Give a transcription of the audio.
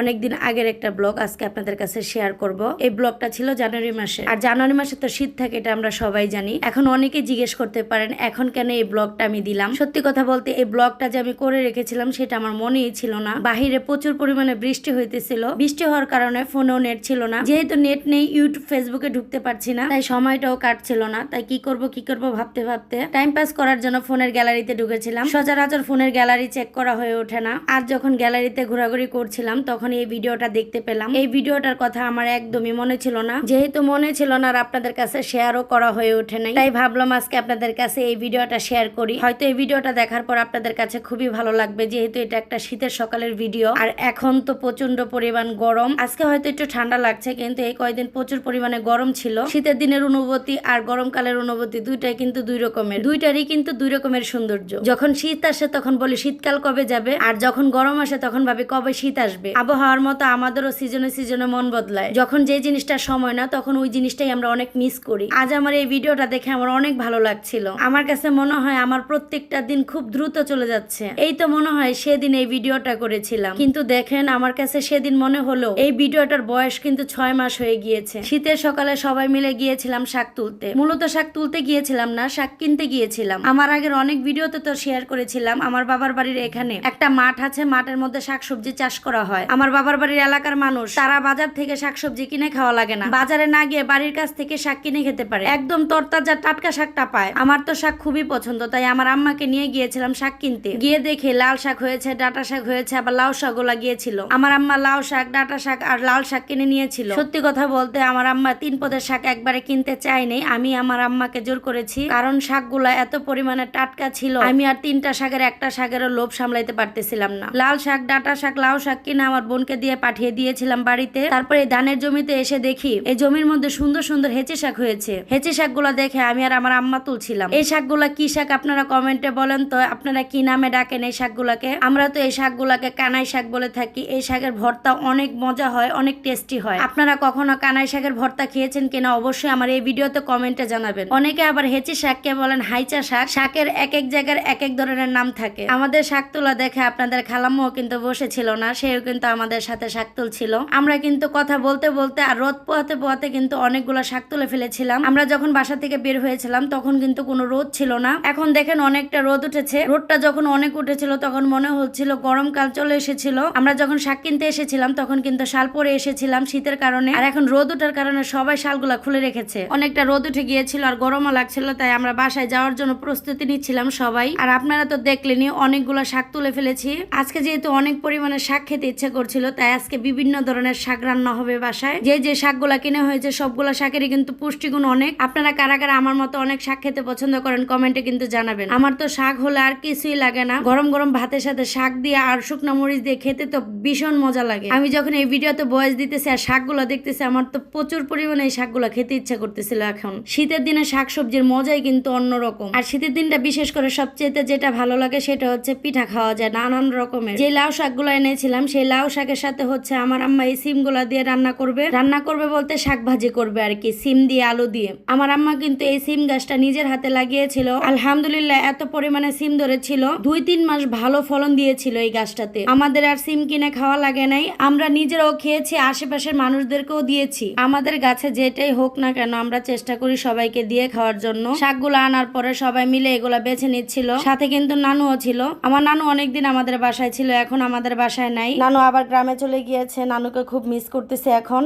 অনেকদিন আগের একটা ব্লগ আজকে আপনাদের কাছে শেয়ার করব। এই ব্লগটা ছিল জানুয়ারি মাসে আর জানুয়ারি মাসে তো শীত থাকে, এটা আমরা সবাই জানি। এখন অনেকে জিজ্ঞেস করতে পারেন, এখন কেন এই ব্লগটা আমি দিলাম? সত্যি কথা বলতে, এই ব্লগটা যে আমি করে রেখেছিলাম, সেটা আমার মনেই ছিল না। বাহিরে প্রচুর পরিমাণে বৃষ্টি হইতেছিল। বৃষ্টি হওয়ার কারণে ফোনেও নেট ছিল না। যেহেতু নেট নেই ইউটিউব ফেসবুকে ঢুকতে পারছি না, তাই সময়টাও কাটছিল না। তাই কি করব কি করব ভাবতে ভাবতে টাইম পাস করার জন্য ফোনের গ্যালারিতে ঢুকেছিলাম। সচরাচর ফোনের গ্যালারি চেক করা হয়ে ওঠে না। আর যখন গ্যালারিতে ঘোরাঘুরি করছিলাম, তখন এই ভিডিওটা দেখতে পেলাম। এই ভিডিওটার কথা আমার একদমই মনে ছিল না। যেহেতু মনে ছিল না আর আপনাদের কাছে শেয়ারও করা হয়ে ওঠে নাই, তাই ভাবলাম আজকে আপনাদের কাছে এই ভিডিওটা শেয়ার করি। হয়তো এই ভিডিওটা দেখার পর আপনাদের কাছে খুবই ভালো লাগবে, যেহেতু এটা একটা শীতের সকালের ভিডিও। আর এখন তো প্রচণ্ড পরিমাণ গরম। আজকে হয়তো একটু ঠান্ডা লাগছে, কিন্তু এই কয়দিন প্রচুর পরিমাণে গরম ছিল। শীতের দিনের অনুভূতি আর গরমকালের অনুভূতি দুইটাই কিন্তু দুই রকমের। দুইটারই কিন্তু দুই রকমের সৌন্দর্য। যখন শীত আসে তখন বলি, শীতকাল কবে যাবে? আর যখন গরম আসে তখন ভাবি, কবে শীত আসবে? আবহাওয়ার মতো আমাদেরও সিজনে সিজনে মন বদলায়। যখন যে জিনিসটা সময় না, তখন ওই জিনিসটাই আমরা অনেক মিস করি। আজ আমার এই ভিডিওটা দেখে আমার অনেক ভালো লাগছিল। আমার কাছে মনে হয় আমার প্রত্যেকটা দিন খুব দ্রুত চলে যাচ্ছে। এই তো মনে হয় সেদিন এই ভিডিওটা করেছিলাম। কিন্তু দেখেন, আমার কাছে সেদিন মনে হলো, এই ভিডিওটার বয়স কিন্তু ছয় মাস হয়ে গিয়েছে। শীতের সকালে সবাই মিলে গিয়েছিলাম শাক তুলতে। মূলত শাক তুলতে গিয়েছিলাম না, শাক কিনতে গিয়েছিলাম। আমার আগের অনেক ভিডিওতে তো শেয়ার করেছিলাম, আমার বাবার বাড়ির এখানে। একটা মাঠ আছে, মাঠের মধ্যে শাকসবজি চাষ করা হয়। আমার বাবার বাড়ির এলাকার মানুষ। তারা বাজার থেকে শাকসবজি কিনে খাওয়া লাগে না। বাজারে না গিয়ে বাড়ির কাছ থেকে শাক কিনে খেতে পারে। একদম তরতাজা টাটকা শাকটা পায়। আমার তো শাক খুবই পছন্দ, তাই আমার আম্মাকে নিয়ে গিয়েছিলাম শাক কিনতে। গিয়ে দেখে লাল শাক হয়েছে, ডাটা শাক হয়েছে, আবার লাউ শাকও লাগিয়েছিল। আমার আম্মা লাউ শাক, ডাটা শাক আর লাল শাক কিনে নিয়েছিল। সত্যি কথা বলতে আমার আম্মা তিন পদের শাক একবারে কিনতে চাইনি আমি আমার আম্মাকে জোর করেছি, কারণ শাকগুলা এত পরিমাণে টাটকা ছিল। আমি আর তিনটা শাকের একটা শাকেরও লোভ সামলাইতে পারতেছিলাম না। লাল শাক, ডাটা শাক, লাউ শাক কিনে আমার বোনকে দিয়ে পাঠিয়ে দিয়েছিলাম বাড়িতে। তারপরে ধানের জমিতে এসে দেখি, এই জমির মধ্যে সুন্দর সুন্দর হেঁচে শাক হয়েছে। হেঁচে শাকগুলো দেখে আমি আর আমার আম্মা তুলছিলাম। এই শাকগুলা কি শাক আপনারা কমেন্টে বলেন তো, আপনারা কি নামে ডাকেন এই শাকগুলাকে? আমরা তো এই শাকগুলাকে কানাই শাক বলে থাকি। এই শাকের ভর্তা অনেক মজা হয়, অনেক টেস্টি হয়। আপনারা কখনো কানাই শাকের ভর্তা খেয়েছেন কিনা অবশ্যই আমার এই ভিডিওতে কমেন্টে জানাবেন। অনেকে আবার হেঁচি শাককে বলেন হাইচা শাক। শাকের এক এক জায়গার এক এক ধরনের নাম থাকে। আমাদের শাক তোলা দেখে আপনাদের খালাম্মও কিন্তু বসেছিল না, সেও কিন্তু আমাদের সাথে শাক তুলছিল আমরা কিন্তু কথা বলতে বলতে আর রোদ পোহাতে পোহাতে কিন্তু অনেকগুলো শাক তুলে ফেলেছিলাম। আমরা যখন বাসা থেকে বের হয়েছিলাম তখন কিন্তু কোনো রোদ ছিল না। এখন দেখেন অনেকটা রোদ উঠেছে। রোদটা যখন অনেক উঠেছিল তখন মনে হচ্ছিল গরমকাল চলে এসেছিল। আমরা যখন শাক কিনতে এসেছিলাম তখন কিন্তু শাল পরে এসেছিলাম শীতের কারণে। আর এখন রোদ ওঠার কারণে সবাই শালগুলা খুলে রেখেছে। অনেকটা রোদ উঠে গিয়েছিল আর গরমও লাগছিল, তাই আমরা বাসায় যাওয়ার জন্য প্রস্তুতি নিচ্ছিলাম সবাই। আর আপনারা তো দেখলেনই অনেকগুলো শাক তুলে ফেলেছি। আজকে যেহেতু অনেক পরিমাণে শাক খেতে ইচ্ছে করছিল, তাই আজকে বিভিন্ন ধরনের শাক রান্না হবে বাসায়। যে যে শাকগুলা কিনে হয়েছে, সবগুলো শাকেরই কিন্তু পুষ্টিগুণ অনেক। আপনারা কারা কারা আমার মতো অনেক শাক খেতে পছন্দ করেন, কমেন্টে কিন্তু জানাবেন। আমার তো শাক হলে আর কিছুই লাগে না। গরম গরম ভাতের সাথে শাক দিয়ে আর শুকনো মরিচ দিয়ে খেতে তো ভীষণ মজা লাগে। আমি যখন এই ভিডিওতে বয়স দিতেছি আর শাকগুলো দেখতেছি, আমার তো প্রচুর পরিমাণে এই শাকগুলো খেতে ইচ্ছা করতেছিল এখন। শীতের দিনে শাক সবজির মজাই কিন্তু অন্যরকম। আর শীতের দিনটা বিশেষ করে সবচেয়ে যেটা ভালো লাগে, সেটা হচ্ছে পিঠা খাওয়া যায় নানান রকমের। যে লাউ শাকগুলো এনেছিলাম, সেই লাউ শাকের সাথে হচ্ছে আমার আম্মা এই সিমগুলো দিয়ে রান্না করবে। রান্না করবে বলতে শাক ভাজি করবে আর কি, সিম দিয়ে, আলু দিয়ে। আমার আম্মা কিন্তু এই সিম গাছটা নিজের হাতে লাগিয়েছিল। আলহামদুলিল্লাহ এত পরিমাণে সিম ধরেছিল। দুই তিন মাস ভালো ফলন দিয়েছিল এই গাছটাতে। আমাদের আর সিম কিনে খাওয়া লাগে নাই। আমরা নিজেরাও খেয়েছি, আশেপাশের মানুষদেরকেও দিয়েছি। আমাদের গাছে যেটাই হোক না কেন আমরা চেষ্টা করি সবাইকে দিয়ে খাওয়ার জন্য। শাকগুলো আনার পরে সবাই মিলে এগুলা বেছে নিচ্ছিল। সাথে কিন্তু নানুও ছিল। আমার নানু অনেকদিন আমাদের বাসায় ছিল, এখন আমাদের বাসায় নাই। নানু আবার গ্রামে চলে গিয়েছে। নানুকে খুব মিস করতেছে এখন।